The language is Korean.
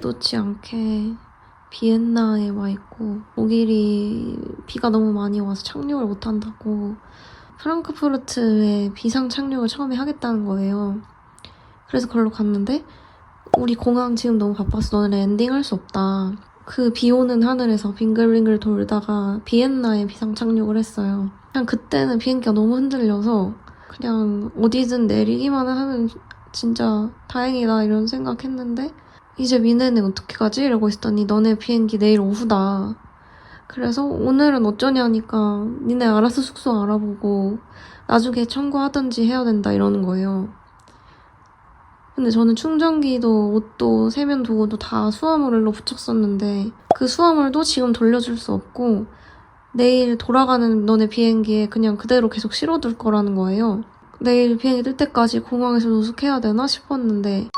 놓지 않게 비엔나에 와 있고 독일이 비가 너무 많이 와서 착륙을 못 한다고 프랑크푸르트에 비상 착륙을 처음에 하겠다는 거예요. 그래서 걸로 갔는데 우리 공항 지금 너무 바빠서 너네 랜딩 할 수 없다. 그 비 오는 하늘에서 빙글빙글 돌다가 비엔나에 비상 착륙을 했어요. 그냥 그때는 비행기가 너무 흔들려서 그냥 어디든 내리기만 하면 진짜 다행이다 이런 생각했는데 이제 미네는 어떻게 가지? 이러고 있었더니 너네 비행기 내일 오후다. 그래서 오늘은 어쩌냐니까 니네 알아서 숙소 알아보고 나중에 청구하든지 해야 된다 이러는 거예요. 근데 저는 충전기도 옷도 세면 도구도 다 수화물로 붙였었는데 그 수화물도 지금 돌려줄 수 없고 내일 돌아가는 너네 비행기에 그냥 그대로 계속 실어둘 거라는 거예요. 내일 비행기 뜰 때까지 공항에서 노숙해야 되나 싶었는데